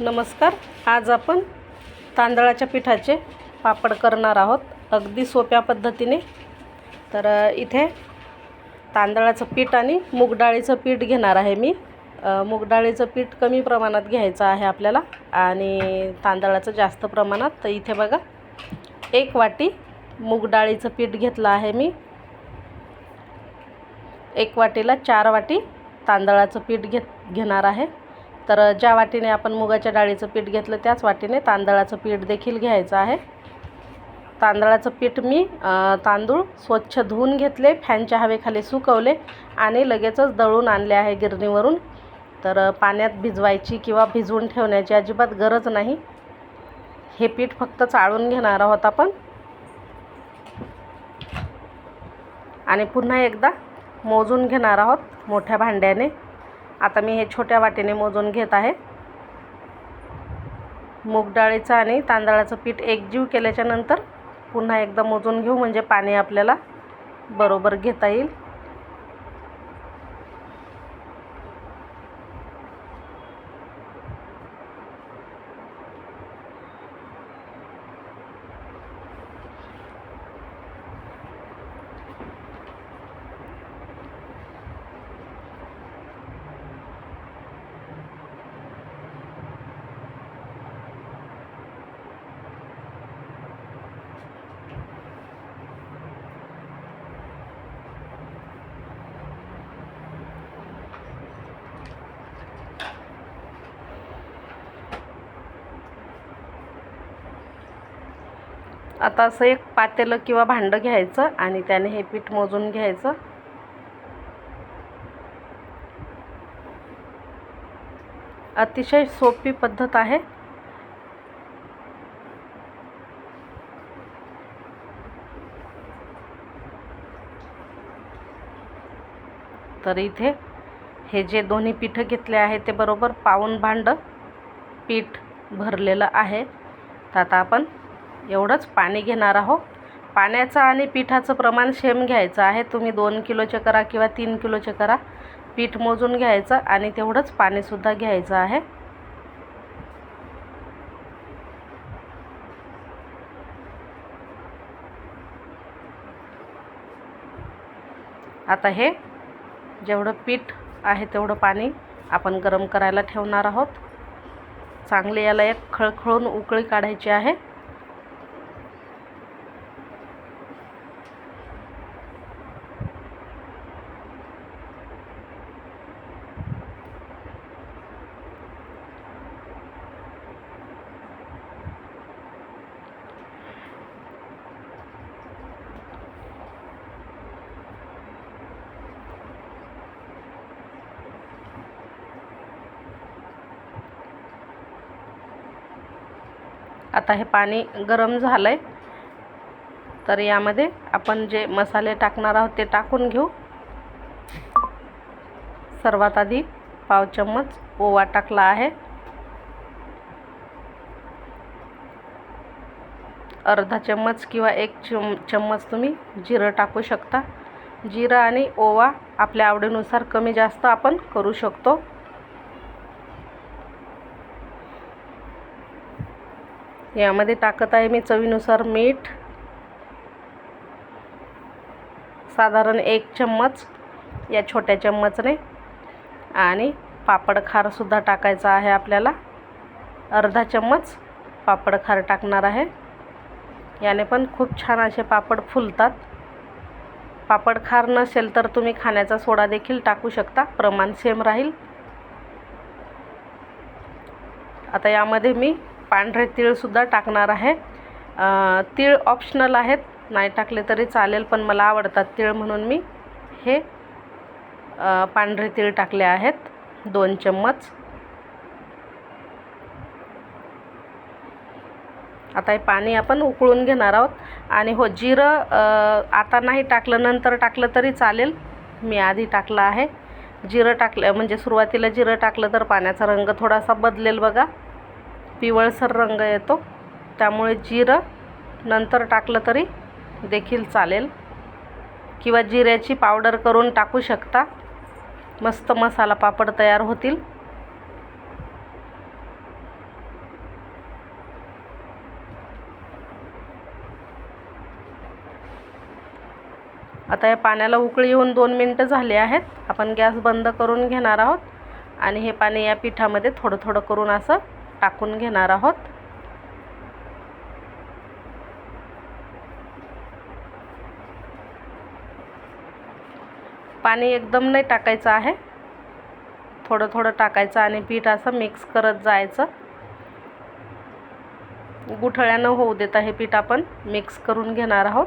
नमस्कार आज आपण तांदळाच्या पिठाचे पापड करणार आहोत. अगदी सोप्या पद्धतीने. तर इथे तांदळाचं पीठ आणि मूग डाळीचं पीठ घेणार आहे मी. अ, मूग डाळीचं पीठ कमी प्रमाणात घ्यायचं आहे आपल्याला आणि तांदळाचं जास्त प्रमाणात. तर इथे बघा एक वाटी मूग डाळीचं पीठ घेतलं आहे मी. एक वाटीला चार वाटी तांदळाचं पीठ घेत घेणार आहे. तर ज्या वाटीने आपण मुगाच्या डाळीचं पीठ घेतलं त्याच वाटीने तांदळाचं पीठ देखील घ्यायचं आहे. तांदळाचं पीठ मी तांदूळ स्वच्छ धुवून घेतले फॅनच्या हवेखाली सुकवले आणि लगेचच दळून आणले आहे गिरणीवरून. तर पाण्यात भिजवायची किंवा भिजवून ठेवण्याची अजिबात गरज नाही. हे पीठ फक्त चाळून घेणार आहोत आपण. आणि पुन्हा एकदा मोजून घेणार आहोत मोठ्या भांड्याने. आता मी हे छोट्या वाटीने मोजून घेत आहे. मूग डाळीचं आणि तांदळाचं पीठ एकजीव केल्याच्यानंतर पुन्हा एकदा मोजून घेऊ म्हणजे पाणी आपल्याला बरोबर घेता येईल. आता असं एक पातेलं किंवा भांडं घ्यायचं आणि त्याने हे पीठ मोजून घ्यायचं. अतिशय सोपी पद्धत आहे. तर इथे हे जे दोन्ही पीठं घेतले आहे ते बरोबर पाऊन भांडं पीठ भरलेलं आहे. तर आता आपण एवढंच पाणी घेणार आहोत. पाण्याचं आणि पिठाचं प्रमाण सेम घ्यायचं आहे. तुम्ही दोन किलोचे करा किंवा तीन किलोचे करा. पीठ मोजून घ्यायचं आणि तेवढंच पाणीसुद्धा घ्यायचं आहे. आता हे जेवढं पीठ आहे तेवढं पाणी आपण गरम करायला ठेवणार आहोत. चांगले याला एक खळखळून उकळी काढायची आहे. आता हे पाणी गरम झालं आहे तर यामध्ये आपण जे मसाले टाकणार आहोत ते टाकून घेऊ. सर्वात आधी पाव चम्मच ओवा टाकला आहे. अर्धा चम्मच किंवा एक चम चम्मच तुम्ही जिरं टाकू शकता. जिरं आणि ओवा आपल्या आवडीनुसार कमी जास्त आपण करू शकतो. यामध्ये टाकत आहे मी चवीनुसार मीठ साधारण एक चम्मच या छोट्या चम्मचने. आणि पापड खारसुद्धा टाकायचा आहे आपल्याला. अर्धा चम्मच पापड खार टाकणार आहे. याने पण खूप छान असे पापड फुलतात. पापड खार नसेल तर तुम्ही खाण्याचा सोडा देखील टाकू शकता. प्रमाण सेम राहील. आता यामध्ये मी पांढरे तीळसुद्धा टाकणार आहे. तीळ ऑप्शनल आहेत. नाही टाकले तरी चालेल पण मला आवडतात तीळ म्हणून मी हे पांढरे तीळ टाकले आहेत. दोन चम्मच. आता हे पाणी आपण उकळून घेणार आहोत. आणि हो जिरं आता नाही टाकलं नंतर टाकलं तरी चालेल. मी आधी टाकलं आहे. जिरं टाकलं म्हणजे सुरुवातीला जिरं टाकलं तर पाण्याचा रंग थोडासा बदलेल बघा. पिवळसर रंग येतो. त्यामुळे जिरं नंतर टाकलं तरी देखील चालेल. किंवा जिऱ्याची पावडर करून टाकू शकता. मस्त मसाला पापड तयार होतील. आता या पाण्याला उकळी येऊन दोन मिनटं झाले आहेत. आपण गॅस बंद करून घेणार आहोत. आणि हे पाणी या पिठामध्ये थोडं थोडं करून असं टाकून घेणार आहोत. पाणी एकदम नाही टाकायचं आहे. थोडं थोडं टाकायचं आणि पीठ असं मिक्स करत जायचं. गुठळ्यानं होऊ देता हे पीठ आपण मिक्स करून घेणार आहोत.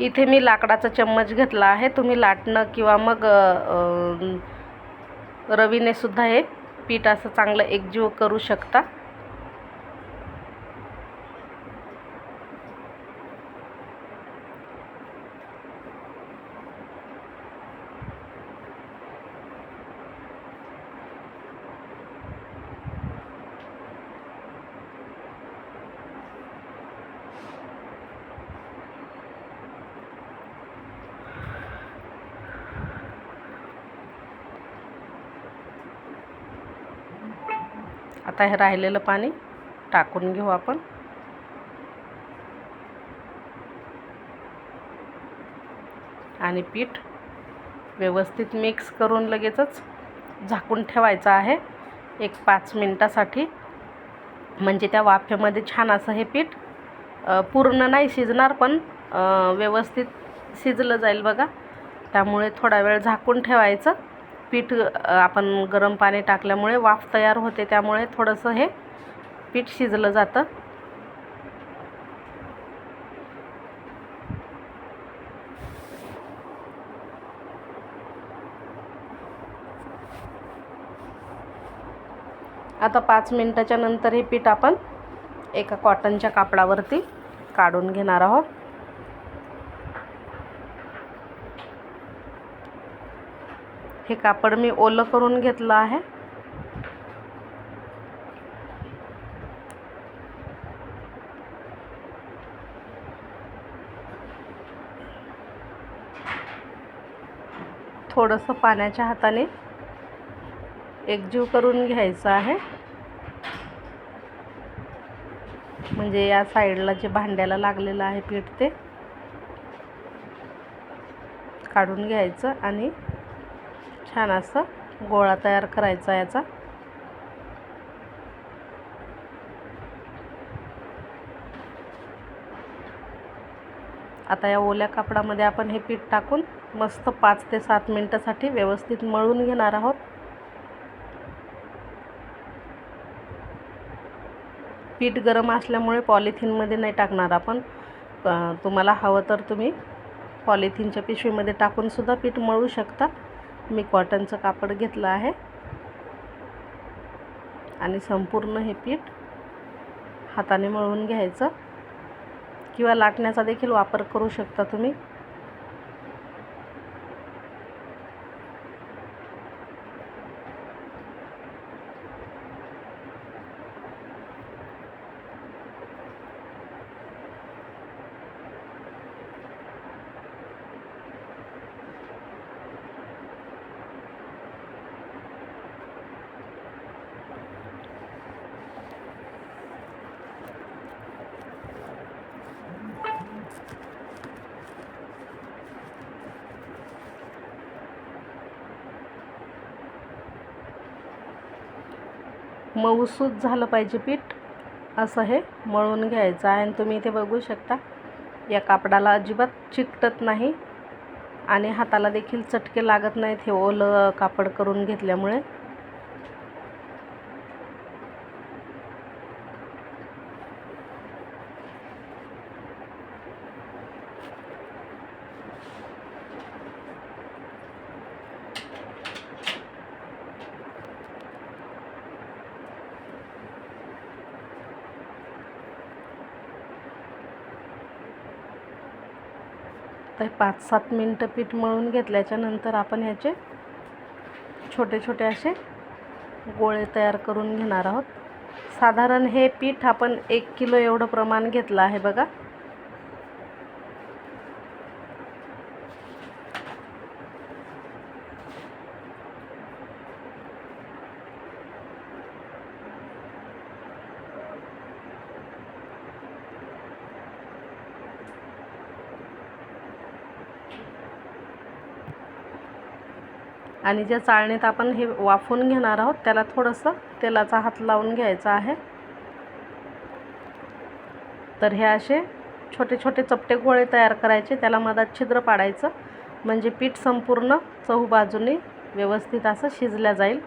इथे मी लाकडाचा चम्मच घेतला आहे. तुम्ही लाटणं किंवा मग रवीने सुद्धा हे पीठ असं चांगलं एकजीव करू शकता. आता हे राहिलेलं पाणी टाकून घेऊ आपण. आणि पीठ व्यवस्थित मिक्स करून लगेचच झाकून ठेवायचं आहे. एक पाच मिनटासाठी. म्हणजे त्या वाफेमध्ये छान असं हे पीठ पूर्ण नाही शिजणार पण व्यवस्थित शिजलं जाईल बघा. त्यामुळे थोडा वेळ झाकून ठेवायचं. पीठ आपण गरम पाणी टाकल्यामुळे वाफ तयार होते त्यामुळे थोडंसं हे पीठ शिजलं जातं. आता पाच मिनटाच्या नंतर हे पीठ आपण एका कॉटनच्या कापडावरती काढून घेणार आहोत. हे कापड मी ओलं करून घेतलं आहे. थोडंसं पाण्याच्या हाताने एकजीव करून घ्यायचं आहे. म्हणजे या साईडला जे भांड्याला लागलेलं आहे पीठ ते काढून घ्यायचं आणि छान असं गोळा तयार करायचा याचा. आता या ओल्या कापडामध्ये आपण हे पीठ टाकून मस्त पाच ते सात मिनटासाठी व्यवस्थित मळून घेणार आहोत. पीठ गरम असल्यामुळे पॉलिथिनमध्ये नाही टाकणार आपण. तुम्हाला हवं तर तुम्ही पॉलिथिनच्या पिशवीमध्ये टाकूनसुद्धा पीठ मळू शकता. मी कॉटनचं कापड घेतलं आहे. आणि संपूर्ण हे पीठ हाताने मळून घ्यायचं. किंवा लाटण्याचा देखील वापर करू शकता तुम्ही. मऊसूत झालं पाहिजे पीठ. असं हे मळून घ्यायचं आहे आणि तुम्ही इथे बघू शकता या कापडाला अजिबात चिकटत नाही आणि हाताला देखील चटके लागत नाहीत हे ओलं कापड करून घेतल्यामुळे तर पाच सात मिनटं पीठ मळून घेतल्याच्यानंतर आपण ह्याचे छोटे छोटे असे गोळे तयार करून घेणार आहोत. साधारण हे पीठ आपण एक किलो एवढं प्रमाण घेतलं आहे बघा. आणि ज्या चाळणीत आपण हे वाफवून घेणार आहोत त्याला थोडंसं तेलाचा हात लावून घ्यायचा आहे. तर हे असे छोटे छोटे चपटे गोळे तयार करायचे त्याला मधात छिद्र पाडायचं म्हणजे पीठ संपूर्ण चहू बाजूने व्यवस्थित असं शिजल्या जाईल.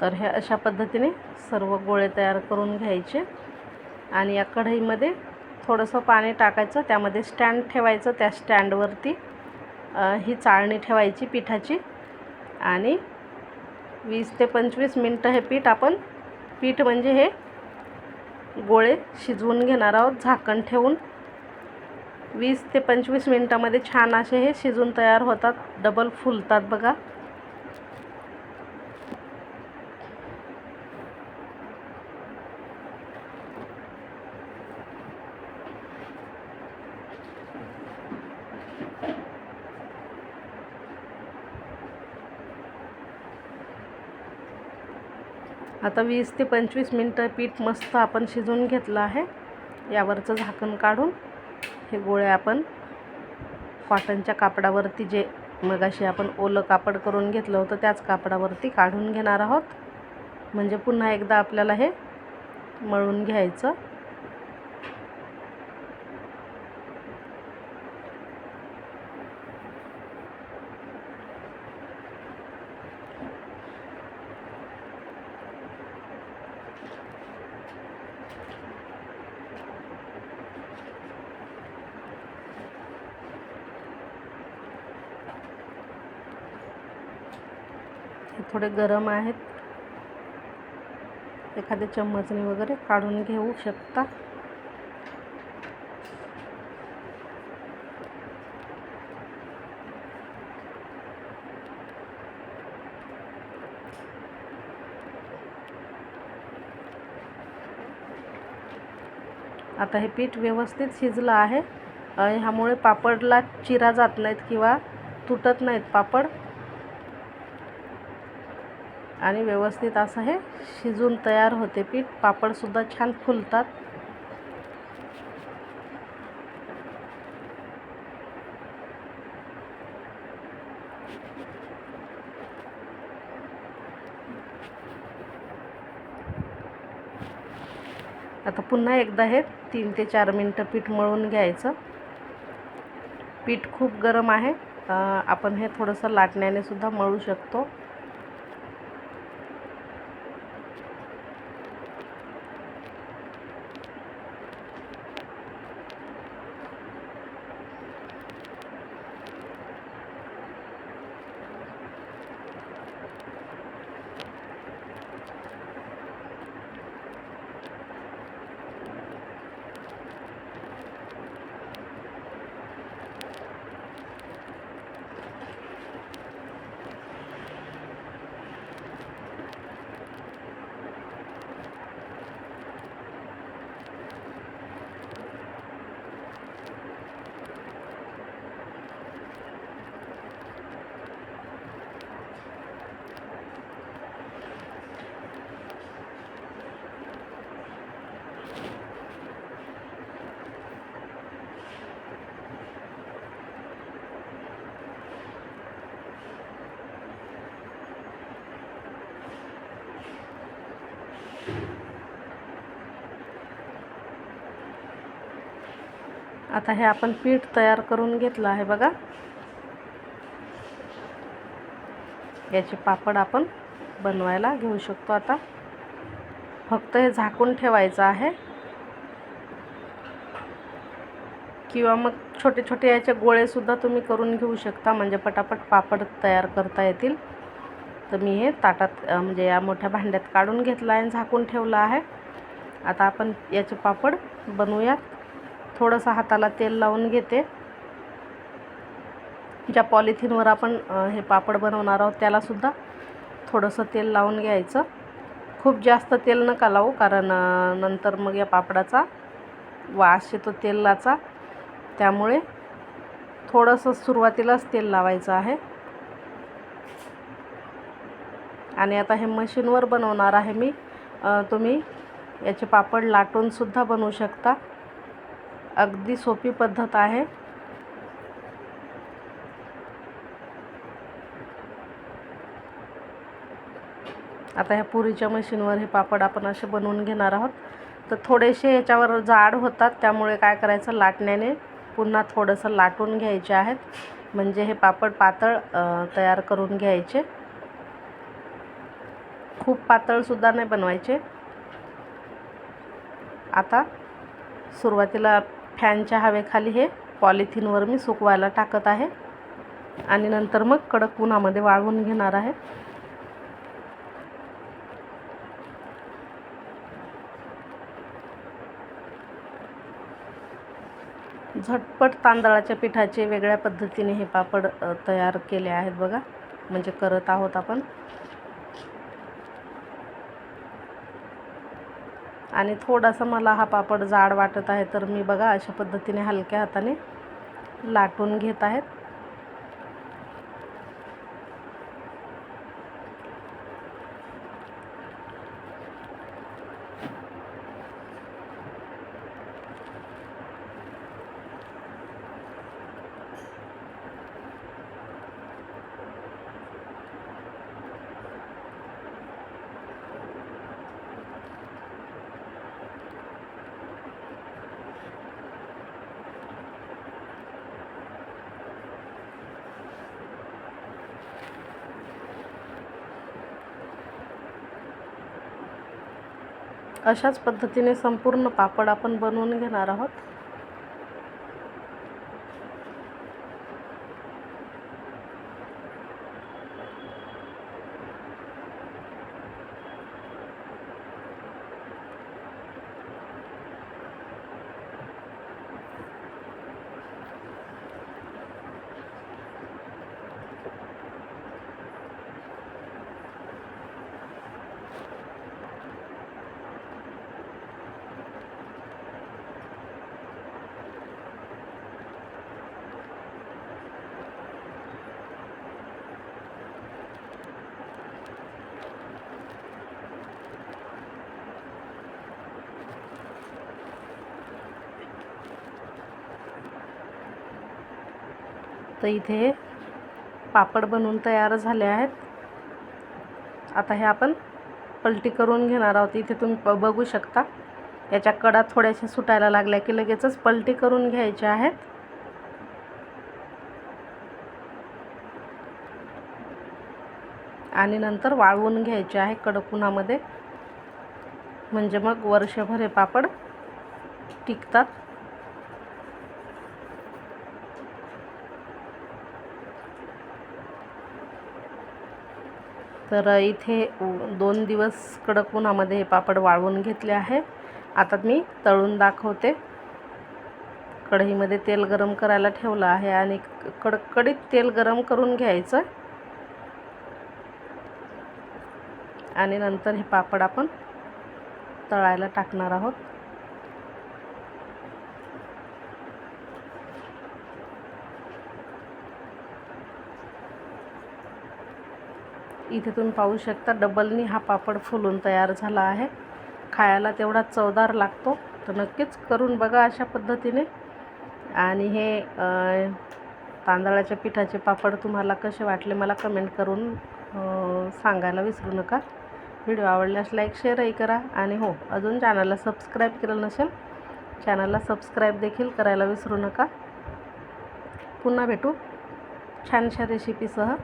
तर हे अशा पद्धतीने सर्व गोळे तयार करून घ्यायचे. आणि या कढईमध्ये थोडंसं पाणी टाकायचं त्यामध्ये स्टँड ठेवायचं त्या स्टँडवरती ही चाळणी ठेवायची पिठाची. आणि वीस ते पंचवीस मिनटं हे पीठ आपण पीठ म्हणजे हे गोळे शिजवून घेणार आहोत झाकण ठेवून. वीस ते पंचवीस मिनटामध्ये छान असे हे शिजून तयार होतात डबल फुलतात बघा. आता वीस ते पंचवीस मिनटं पीठ मस्त आपण शिजवून घेतलं आहे. यावरचं झाकण काढून हे गोळे आपण कॉटनच्या कापडावरती जे मगाशी आपण ओलं कापड करून घेतलं होतं त्याच कापडावरती काढून घेणार आहोत. म्हणजे पुन्हा एकदा आपल्याला हे मळून घ्यायचं हे थोडे गरम आहेत. एखाद्या चम्मचने वगैरे काढून घेऊ शकता. आता हे पीठ व्यवस्थित शिजलं आहे. ह्यामुळे पापडला चिरा जात नाहीत किंवा तुटत नाहीत पापड. आणि व्यवस्थित असं हे शिजून तयार होते. पीठ पापडसुद्धा छान फुलतात. आता पुन्हा एकदा हे तीन ते चार मिनटं पीठ मळून घ्यायचं. पीठ खूप गरम आहे. आपण हे थोडंसं लाटण्याने सुद्धा मळू शकतो. आता हे आपण पीठ तयार करून घेतलं आहे बघा. याचे पापड आपण बनवायला घेऊ शकतो आता. फक्त हे झाकून ठेवायचं आहे. किंवा मग छोटे छोटे याचे गोळेसुद्धा तुम्ही करून घेऊ शकता म्हणजे पटापट पापड तयार करता येतील. तर मी हे ताटात म्हणजे या मोठ्या भांड्यात काढून घेतलं आहे आणि झाकून ठेवलं आहे. आता आपण याचे पापड बनवूयात. थोडंसं हाताला तेल लावून घेते. ज्या पॉलिथिनवर आपण हे पापड बनवणार आहोत त्यालासुद्धा थोडंसं तेल लावून घ्यायचं. खूप जास्त तेल नका लावू कारण नंतर मग या पापडाचा वास येतो तेलाचा. त्यामुळे थोडंसं सुरुवातीलाच तेल लावायचं आहे. आणि आता हे मशीनवर बनवणार आहे मी. तुम्ही याचे पापड लाटूनसुद्धा बनवू शकता. अगदी सोपी पद्धत आहे. आता ह्या पुरीच्या मशीनवर हे पापड आपण असे बनवून घेणार आहोत. तर थोडेसे याच्यावर जाड होतात त्यामुळे काय करायचं लाटण्याने पुन्हा थोडंसं लाटून घ्यायचे आहेत. म्हणजे हे पापड पातळ तयार करून घ्यायचे. खूप पातळसुद्धा नाही बनवायचे. आता सुरुवातीला फॅनच्या हवेखाली हे पॉलिथिनवर मी सुकवायला टाकत आहे. आणि नंतर मग कडक उन्हामध्ये वाळवून घेणार आहे. झटपट तांदळाच्या पिठाचे वेगळ्या पद्धतीने हे पापड तयार केले आहेत बघा. म्हणजे करत आहोत आपण. आणि थोडासा मला हा पापड जाड वाटत आहे तर मी बघा अशा पद्धतीने हलक्या हाताने लाटून घेत आहेत. अशाच पद्धतीने संपूर्ण पापड आपण बनवून घेणार आहोत. तर इथे पापड बनवून तयार झाले आहेत. आता हे आपण पलटी करून घेणार आहोत. इथे तुम्ही बघू शकता. याच्या कडा थोड्याशा सुटायला लागल्या की लगेचच पलटी करून घ्यायच्या आहेत. आणि नंतर वाळवून घ्यायचे आहे कडक उन्हामध्ये म्हणजे मग वर्षभर हे पापड टिकतात. तर इथे दोन दिवस कडक उन्हामध्ये हे पापड वाळवून घेतले आहे. आता मी तळून दाखवते. कढईमध्ये तेल गरम करायला ठेवलं आहे आणि कडकडीत तेल गरम करून घ्यायचं. आणि नंतर हे पापड आपण तळायला टाकणार आहोत. इथे तुम्ही पाहू शकता डबलनी हा पापड फुलून तयार झाला आहे. खायला तेवढा चवदार लागतो. तर नक्कीच करून बघा अशा पद्धतीने. आणि हे तांदळाच्या पिठाचे पापड तुम्हाला कसे वाटले मला कमेंट करून सांगायला विसरू नका. व्हिडिओ आवडल्यास लाईक शेअरही करा. आणि हो अजून चॅनलला सबस्क्राईब केलं नसेल चॅनलला सबस्क्राईब देखील करायला विसरू नका. पुन्हा भेटू छानशा रेसिपीसह